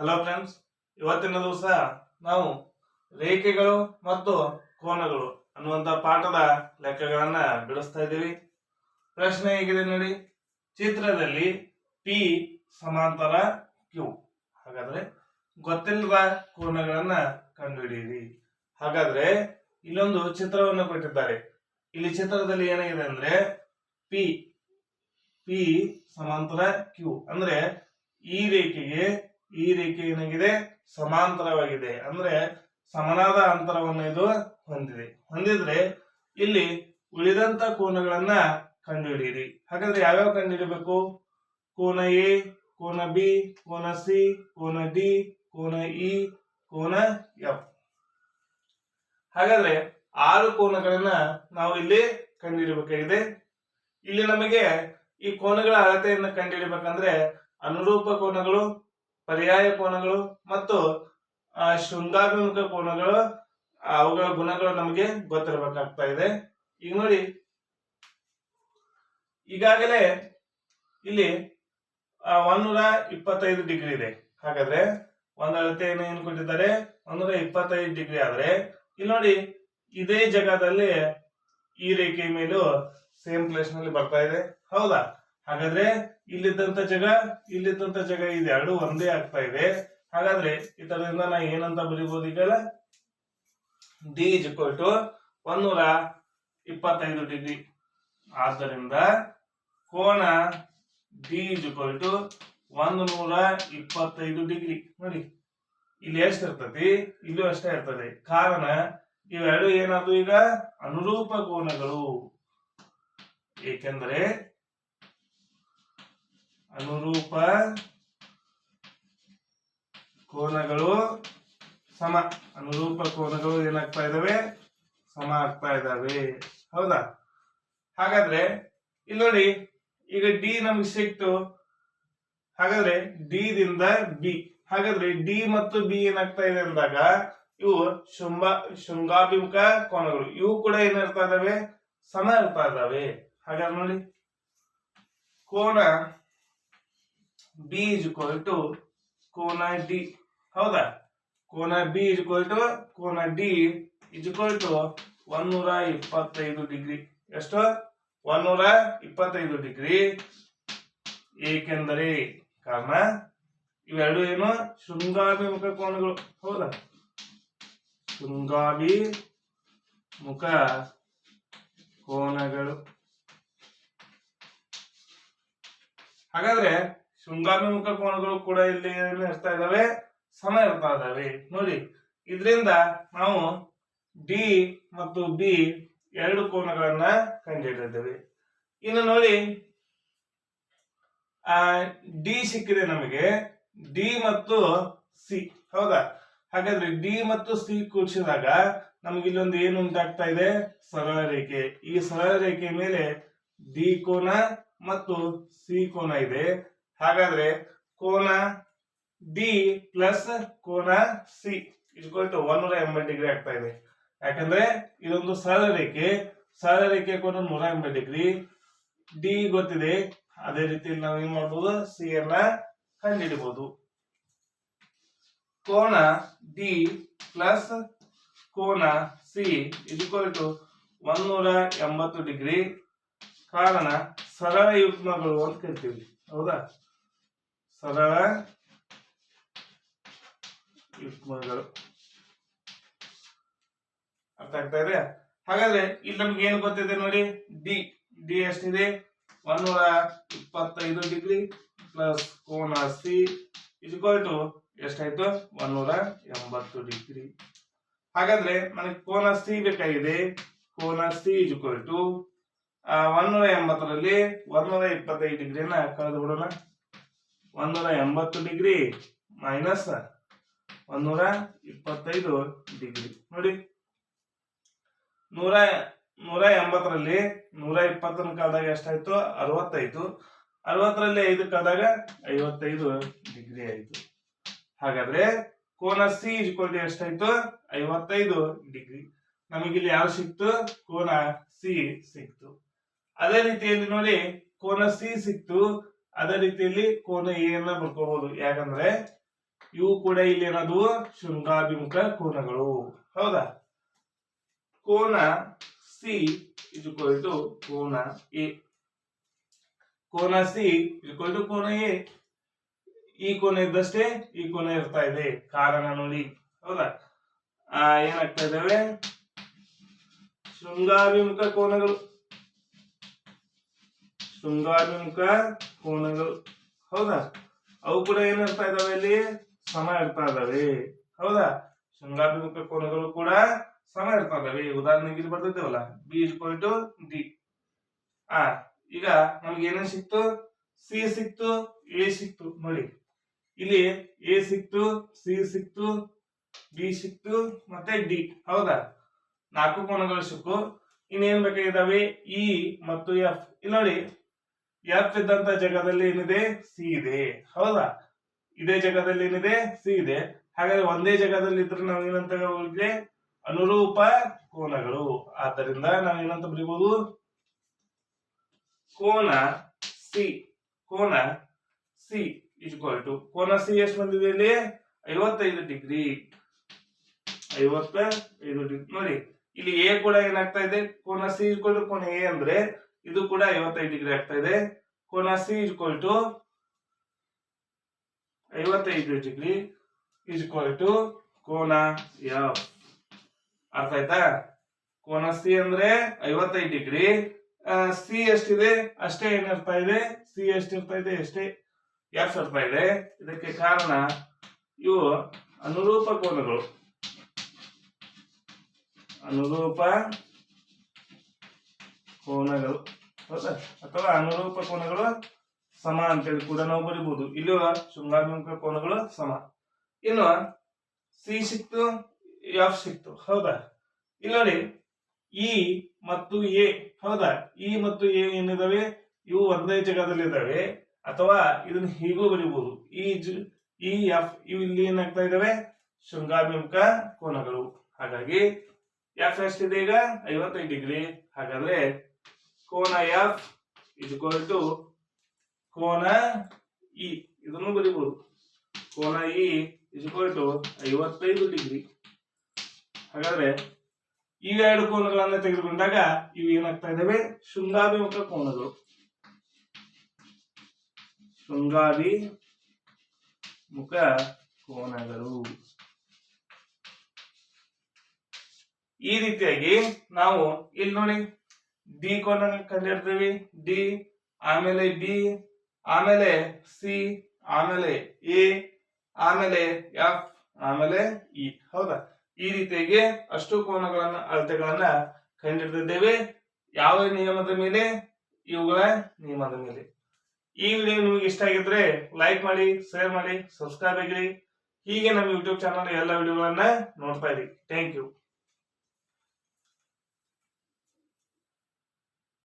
Hello friends ಇವತ್ತಿನ ದಿವಸ ನಾವು ರೇಖೆಗಳು ಮತ್ತು ಕೋನಗಳು ಅನ್ನುವಂತ ಪಾಠದ ಲೆಕ್ಕಗಳನ್ನ ಬಿಡಿಸ್ತಾ ಇದ್ದೀವಿ. ಪ್ರಶ್ನೆ ಹೇಗಿದೆ ನೋಡಿ. ಚಿತ್ರದಲ್ಲಿ ಪಿ ಸಮಾಂತರ ಕ್ಯೂ ಹಾಗಾದ್ರೆ ಗೊತ್ತಿಲ್ಲದ ಕೋನಗಳನ್ನ ಕಂಡುಹಿಡಿಯಿರಿ. ಹಾಗಾದ್ರೆ ಇಲ್ಲೊಂದು ಚಿತ್ರವನ್ನು ಕೊಟ್ಟಿದ್ದಾರೆ. ಇಲ್ಲಿ ಚಿತ್ರದಲ್ಲಿ ಏನಾಗಿದೆ ಅಂದ್ರೆ ಪಿ ಪಿ ಸಮಾಂತರ ಕ್ಯೂ ಅಂದ್ರೆ ಈ ರೇಖೆಗೆ ಈ ರೇಖೆ ಏನಾಗಿದೆ? ಸಮಾಂತರವಾಗಿದೆ. ಅಂದ್ರೆ ಸಮನಾದ ಅಂತರವನ್ನು ಇದು ಹೊಂದಿದೆ. ಹೊಂದಿದ್ರೆ ಇಲ್ಲಿ ಉಳಿದಂತ ಕೋನಗಳನ್ನ ಕಂಡುಹಿಡಿಯಿರಿ. ಹಾಗಾದ್ರೆ ಯಾವ್ಯಾವ ಕಂಡುಹಿಡಿಬೇಕು? ಕೋನ ಎ, ಕೋನ ಬಿ, ಕೋನ ಸಿ, ಕೋನ ಡಿ, ಕೋನ ಇ, ಕೋನ ಎಫ್. ಹಾಗಾದ್ರೆ ಆರು ಕೋನಗಳನ್ನ ನಾವು ಇಲ್ಲಿ ಕಂಡುಹಿಡಬೇಕಾಗಿದೆ. ಇಲ್ಲಿ ನಮಗೆ ಈ ಕೋನಗಳ ಅಳತೆಯನ್ನು ಕಂಡುಹಿಡಬೇಕಂದ್ರೆ ಅನುರೂಪ ಕೋನಗಳು ಪರ್ಯಾಯ ಕೋನಗಳು ಮತ್ತು ಶೃಂಗಾಭಿಮುಖ ಕೋನಗಳು ಅವುಗಳ ಗುಣಗಳು ನಮಗೆ ಗೊತ್ತಿರಬೇಕಾಗ್ತಾ ಇದೆ. ಈಗ ನೋಡಿ, ಈಗಾಗಲೇ ಇಲ್ಲಿ ಒಂದೂರ ಇಪ್ಪತ್ತೈದು ಡಿಗ್ರಿ ಇದೆ. ಹಾಗಾದ್ರೆ ಒಂದು ಅಳತೆಯನ್ನು ಏನು ಕೊಟ್ಟಿದ್ದಾರೆ? ಒಂದೂರ ಇಪ್ಪತ್ತೈದು ಡಿಗ್ರಿ ಆದ್ರೆ, ಇಲ್ಲಿ ನೋಡಿ, ಇದೇ ಜಗದಲ್ಲಿ ಈ ರೇಖೆ ಮೇಲೂ ಸೇಮ್ ಪ್ಲೇಸ್ನಲ್ಲಿ ಬರ್ತಾ ಇದೆ. ಹೌದಾ? ಹಾಗಾದ್ರೆ ಇಲ್ಲಿದ್ದಂತ ಜಗ, ಇಲ್ಲಿದ್ದಂತ ಜಾಗ ಇದೆರಡು ಒಂದೇ ಆಗ್ತಾ ಇದೆ. ಹಾಗಾದ್ರೆ ಇದರಿಂದ ನಾ ಏನಂತ ಬರೀಬಹುದು ಈಗ? ಡಿ ಇಸ್ ಇಕ್ವಲ್ ಟು ಒಂದೂರ ಇಪ್ಪತ್ತೈದು ಡಿಗ್ರಿ. ಆದ್ದರಿಂದ ಕೋಣ ಡಿ ಇಸ್ ಇಕ್ವಲ್ ಟು ಒಂದು ನೂರ ಇಪ್ಪತ್ತೈದು ಡಿಗ್ರಿ. ನೋಡಿ, ಇಲ್ಲಿ ಎಷ್ಟು ಇರ್ತತಿ ಇಲ್ಲೂ ಅಷ್ಟೇ ಇರ್ತದೆ. ಕಾರಣ, ಇವೆರಡು ಏನಾದ್ರು ಈಗ? ಅನುರೂಪ ಕೋನಗಳು. ಏಕೆಂದರೆ ಅನುರೂಪ ಕೋನಗಳು ಸಮ. ಅನುರೂಪ ಕೋನಗಳು ಏನಾಗ್ತಾ ಇದಾವೆ? ಸಮ ಆಗ್ತಾ ಇದಾವೆ. ಹೌದಾ? ಹಾಗಾದ್ರೆ ಇಲ್ಲಿ ನೋಡಿ, ಈಗ ಡಿ ನಮ್ಗೆ ಸಿಕ್ತು ಹಾಗಾದ್ರೆ ಡಿ ದಿಂದ ಬಿ ಹಾಗಾದ್ರೆ ಡಿ ಮತ್ತು ಬಿ ಏನಾಗ್ತಾ ಇದೆ ಅಂದಾಗ, ಇವು ಶುಂಭ, ಶೃಂಗಾಭಿಮುಖ ಕೋನಗಳು. ಇವು ಕೂಡ ಏನಿರ್ತಾ ಇದಾವೆ? ಸಮ ಇರ್ತಾ ಇದಾವೆ. ಹಾಗಾದ್ರೆ ನೋಡಿ, ಕೋನ ಬಿ ಇಸ್ ಇಕ್ವಲ್ ಟು ಕೋನ ಡಿ ಹೌದಾ? ಕೋನ ಬಿ ಇಸ್ ಇಕ್ವಲ್ ಟು ಕೋನ ಡಿ ಇಸ್ ಇಕ್ವಲ್ ಟು ಒಂದೂರ ಇಪ್ಪತ್ತೈದು ಡಿಗ್ರಿ. ಎಷ್ಟು? ಒಂದೂರ ಇಪ್ಪತ್ತೈದು ಡಿಗ್ರಿ. ಏಕೆಂದರೆ ಕಾರಣ ಇವೆರಡು ಏನು? ಶೃಂಗಾಭಿಮುಖ ಕೋನಗಳು. ಹೌದಾ? ಶೃಂಗಾಭಿ ಮುಖ ಕೋನಗಳು. ಹಾಗಾದ್ರೆ ಶೃಂಗಾಭಿಮುಖ ಕೋನಗಳು ಕೂಡ ಇಲ್ಲಿ ಇರ್ತಾ ಇದಾವೆ. ಸಮ ಇರ್ತಾ ಇದಾವೆ. ನೋಡಿ, ಇದರಿಂದ ನಾವು ಡಿ ಮತ್ತು ಬಿ ಎರಡು ಕೋನಗಳನ್ನ ಕಂಡಿಡಿದ್ದೇವೆ ಇನ್ನು ನೋಡಿ, ಆ ಡಿ ಸಿಕ್ಕಿದೆ ನಮಗೆ. ಡಿ ಮತ್ತು ಸಿ ಹೌದಾ? ಹಾಗಾದ್ರೆ ಡಿ ಮತ್ತು ಸಿ ಕೂಡಿಸಿದಾಗ ನಮ್ಗೆ ಇಲ್ಲೊಂದು ಏನು ಉಂಟಾಗ್ತಾ ಇದೆ? ಸರಳ ರೇಖೆ. ಈ ಸರಳ ರೇಖೆ ಮೇಲೆ ಡಿ ಕೋನ ಮತ್ತು ಸಿ ಕೋನ ಇದೆ. ಹಾಗಾದ್ರೆ ಕೋನ ಡಿ ಪ್ಲಸ್ ಕೋನ ಸಿ ಇಸ್ಕೊಲ್ ಟು ನೂರ ಎಂಬತ್ತು ಡಿಗ್ರಿ ಆಗ್ತಾ ಇದೆ. ಯಾಕಂದ್ರೆ ಇದೊಂದು ಸರಳ ರೇಖೆ. ಸರಳ ರೇಖೆ ಕೋನ ನೂರ ಎಂಬತ್ತು ಡಿಗ್ರಿ ಡಿ ಗೊತ್ತಿದೆ. ಅದೇ ರೀತಿ ನಾವು ಏನ್ ಮಾಡ್ಬೋದು? ಸಿ ಅನ್ನ ಕಂಡಿಡಬಹುದು ಕೋನ ಡಿ ಪ್ಲಸ್ ಕೋನ ಸಿ ಟು ನೂರ ಎಂಬತ್ತು ಡಿಗ್ರಿ ಕಾರಣ ಸರಳ ಯುಗ್ಮಗಳು ಅಂತ ಕರಿತೀವಿ. ಹೌದಾ? ಸರಳ ಯುಗ್ಮಗಳು ಅರ್ಥ ಆಗ್ತಾ ಇದೆ? ಹಾಗಾದ್ರೆ ಇಲ್ಲಿ ನಮ್ಗೆ ಏನು ಗೊತ್ತಿದೆ ನೋಡಿ? ಡಿ ಡಿ ಎಷ್ಟಿದೆ? ಒಂದೂರ ಇಪ್ಪತ್ತೈದು ಡಿಗ್ರಿ ಪ್ಲಸ್ ಕೋನ ಸಿ ಇಕ್ವಲ್ ಟು ಎಷ್ಟಾಯ್ತು? ಒಂದೂರ ಎಂಬತ್ತು ಡಿಗ್ರಿ. ಹಾಗಾದ್ರೆ ನನಗೆ ಕೋನ ಸಿ ಬೇಕಾಗಿದೆ. ಕೋನ ಸಿ ಇಕ್ವಲ್ ಟು ಒಂದೂರ ಎಂಬತ್ತರಲ್ಲಿ ಒಂದೂರ ಇಪ್ಪತ್ತೈದು ಡಿಗ್ರಿನ ಕಳೆದು ಬಿಡೋಣ ಒಂದೂರ ಎಂಬತ್ತು ಡಿಗ್ರಿ ಮೈನಸ್ ಒಂದೂರ ಇಪ್ಪತ್ತೈದು ಡಿಗ್ರಿ. ನೋಡಿ, ನೂರ ನೂರ ಎಂಬತ್ತರಲ್ಲಿ ನೂರ ಇಪ್ಪತ್ತನ ಕಳೆದಾಗ ಎಷ್ಟಾಯ್ತು? ಅರವತ್ತೈದು. ಅರವತ್ತರಲ್ಲಿ ಐದು ಕಳೆದಾಗ ಐವತ್ತೈದು ಡಿಗ್ರಿ ಆಯಿತು. ಹಾಗಾದ್ರೆ ಕೋನ ಸಿ ಇಕ್ವಲ್ ಎಷ್ಟಾಯ್ತು? ಐವತ್ತೈದು ಡಿಗ್ರಿ. ನಮಗಿಲ್ಲಿ ಯಾವ ಸಿಕ್ತು? ಕೋನ ಸಿ ಸಿಕ್ತು. ಅದೇ ರೀತಿಯಲ್ಲಿ ನೋಡಿ, ಕೋನ ಸಿ ಸಿಕ್ತು. ಅದೇ ರೀತಿಯಲ್ಲಿ ಕೋನ ಎ ಅನ್ನ ಬರ್ಕೋಬಹುದು ಯಾಕಂದ್ರೆ ಇವು ಕೂಡ ಇಲ್ಲಿ ಏನದು ಶೃಂಗಾಭಿಮುಖ ಕೋನಗಳು. ಹೌದಾ? ಕೋನ ಸಿ ಇಕ್ವಲ್ ಟು ಕೋನ ಎ ಕೋನ ಸಿ ಇಕ್ವಲ್ ಟು ಕೋನ ಎ ಈ ಕೋನ ಇದ್ದಷ್ಟೇ ಈ ಕೋನ ಇರ್ತಾ ಇದೆ. ಕಾರಣ ನೋಡಿ. ಹೌದಾ? ಆ, ಏನಾಗ್ತಾ ಇದಾವೆ? ಶೃಂಗಾಭಿಮುಖ ಕೋನಗಳು. ಶೃಂಗಾಭಿಮುಖ ಕೋನಗಳು. ಹೌದಾ? ಅವು ಕೂಡ ಏನಿರ್ತಾ ಇದಾವೆ ಇಲ್ಲಿ? ಸಮ ಇರ್ತಾ ಇದಾವೆ. ಹೌದಾ? ಶೃಂಗಾಭಿಮುಖ ಕೋನಗಳು ಕೂಡ ಸಮ ಇರ್ತಾ ಇದಾವೆ. ಉದಾಹರಣೆಗೆ ಇಲ್ಲಿ ಬರ್ತಿದ್ದೇವಲ್ಲ ಬಿ ಇಕ್ವಲ್ ಟು ಡಿ ಆ, ಈಗ ನಮ್ಗೆ ಏನೇನ್ ಸಿಕ್ತು? ಸಿ ಸಿಕ್ತು ಎ ಸಿಕ್ತು. ನೋಡಿ. ಇಲ್ಲಿ ಎ ಸಿಕ್ತು ಸಿ ಸಿಕ್ತು ಬಿ ಸಿಕ್ತು, ಮತ್ತೆ ಡಿ ಹೌದಾ? ನಾಲ್ಕು ಕೋನಗಳು ಸಿಕ್ಕು. ಇನ್ನೇನ್ ಬೇಕಾಗಿದ್ದಾವೆ ಇ ಮತ್ತು ಎಫ್ ಇಲ್ಲಿ ನೋಡಿ. ಎಫ್ ಇದ್ದಂತ ಜಾಗದಲ್ಲಿ ಏನಿದೆ? ಸಿ ಇದೆ ಹೌದಾ? ಇದೇ ಜಾಗದಲ್ಲಿ ಏನಿದೆ? ಸಿ ಇದೆ ಹಾಗಾದ್ರೆ ಒಂದೇ ಜಗದಲ್ಲಿ ಇದ್ರೆ ನಾವು ಏನಂತ ಅನುರೂಪ ಕೋನಗಳು. ಆದ್ದರಿಂದ ನಾವು ಏನಂತ ಬರೀಬಹುದು ಕೋನ ಸಿ. ಕೋನ ಸಿ ಇಕ್ವಲ್ ಟು ಕೋನ ಸಿ ಎಷ್ಟು ಬಂದಿದೆ ಇಲ್ಲಿ? ಐವತ್ತೈದು ಡಿಗ್ರಿ. ಐವತ್ತೈದು ಡಿಗ್ರಿ. ನೋಡಿ, ಇಲ್ಲಿ ಎ ಕೂಡ ಏನಾಗ್ತಾ ಇದೆ? ಕೋನ ಸಿ ಇಕ್ವಲ್ ಟು ಕೋನ ಎ ಅಂದ್ರೆ ಇದು ಕೂಡ ಐವತ್ತೈದು ಡಿಗ್ರಿ ಆಗ್ತಾ ಇದೆ. ಕೋನ ಸಿ ಇಕ್ವಲ್ ಟು ಐವತ್ತೈದು ಡಿಗ್ರಿ ಇಕ್ವಲ್ ಟು ಕೋನ ಯಾವ ಅರ್ಥ ಆಯ್ತಾ? ಕೋನ ಸಿ ಅಂದ್ರೆ ಐವತ್ತೈದು ಡಿಗ್ರಿ. ಸಿ ಎಷ್ಟಿದೆ? ಅಷ್ಟೇ ಏನಿರ್ತಾ ಇದೆ? ಸಿ ಎಷ್ಟಿರ್ತಾ ಇದೆ? ಅಷ್ಟೇ ಎಫ್ ಇರ್ತಾ ಇದೆ. ಇದಕ್ಕೆ ಕಾರಣ ಇವು ಅನುರೂಪ ಕೋನಗಳು. ಅನುರೂಪ ಕೋನಗಳು ಹೌದಾ ಅಥವಾ ಅನುರೂಪ ಕೋನಗಳು ಸಮ ಅಂತೇಳಿ ಕೂಡ ನಾವು ಬರಿಬಹುದು ಇಲ್ಲಿ ಶೃಂಗಾಭಿಮುಖ ಕೋನಗಳು ಸಮ. ಇನ್ನು ಸಿ ಸಿಕ್ತು, ಎಫ್ ಸಿಕ್ತು, ಹೌದಾ? ಇಲ್ಲಿ ನೋಡಿ, ಇ ಮತ್ತು ಎ, ಹೌದಾ? ಇ ಮತ್ತು ಎ ಏನಿದಾವೆ? ಇವು ಒಂದೇ ಜಾಗದಲ್ಲಿ ಇದಾವೆ ಅಥವಾ ಇದನ್ನ ಹೀಗೂ ಬರಿಬಹುದು ಇ ಇ ಎಫ್, ಇವು ಇಲ್ಲಿ ಏನಾಗ್ತಾ ಇದಾವೆ? ಶೃಂಗಾಭಿಮುಖ ಕೋನಗಳು. ಹಾಗಾಗಿ, ಎಫ್ ಎಷ್ಟಿದೆ ಈಗ? ಐವತ್ತೈದು ಡಿಗ್ರಿ. ಹಾಗಾದ್ರೆ ಕೋನ ಎಫ್ ಇಸ್ ಟು ಕೋನ ಇ ಇದನ್ನು ಬರೀಬಹುದು ಕೋನ ಇ ಇಸ್ ಟು ಐವತ್ತೈದು ಡಿಗ್ರಿ. ಹಾಗಾದ್ರೆ ಈ ಎರಡು ಕೋನಗಳನ್ನ ತೆಗೆದುಕೊಂಡಾಗ ಇವು ಏನಾಗ್ತಾ ಇದಾವೆ? ಶೃಂಗಾಭಿಮುಖ ಕೋನಗಳು. ಶೃಂಗಾಭಿ ಮುಖ ಕೋನಗಳು. ಈ ರೀತಿಯಾಗಿ ನಾವು ಇಲ್ಲಿ ನೋಡಿ ಡಿ ಕೋನ ಕಂಡಿಡ್ತೀವಿ ಡಿ, ಆಮೇಲೆ ಬಿ ಆಮೇಲೆ ಸಿ, ಆಮೇಲೆ ಎ, ಆಮೇಲೆ ಎಫ್, ಆಮೇಲೆ ಇ. ಹೌದಾ? ಈ ರೀತಿಯಾಗಿ ಅಷ್ಟು ಕೋನಗಳನ್ನ, ಅಳತೆಗಳನ್ನ ಕಂಡಿಡ್ತಿದ್ದೇವೆ ಯಾವ ನಿಯಮದ ಮೇಲೆ? ಇವುಗಳ ನಿಯಮದ ಮೇಲೆ. ಈ ವಿಡಿಯೋ ನಿಮಗೆ ಇಷ್ಟ ಆಗಿದ್ರೆ ಲೈಕ್ ಮಾಡಿ ಶೇರ್ ಮಾಡಿ ಸಬ್ಸ್ಕ್ರೈಬ್ ಆಗಿರಿ. ಹೀಗೆ ನಮ್ಮ ಯೂಟ್ಯೂಬ್ ಚಾನಲ್ ಎಲ್ಲ ವಿಡಿಯೋಗಳನ್ನ ನೋಡ್ತಾ ಇರಿ. Thank you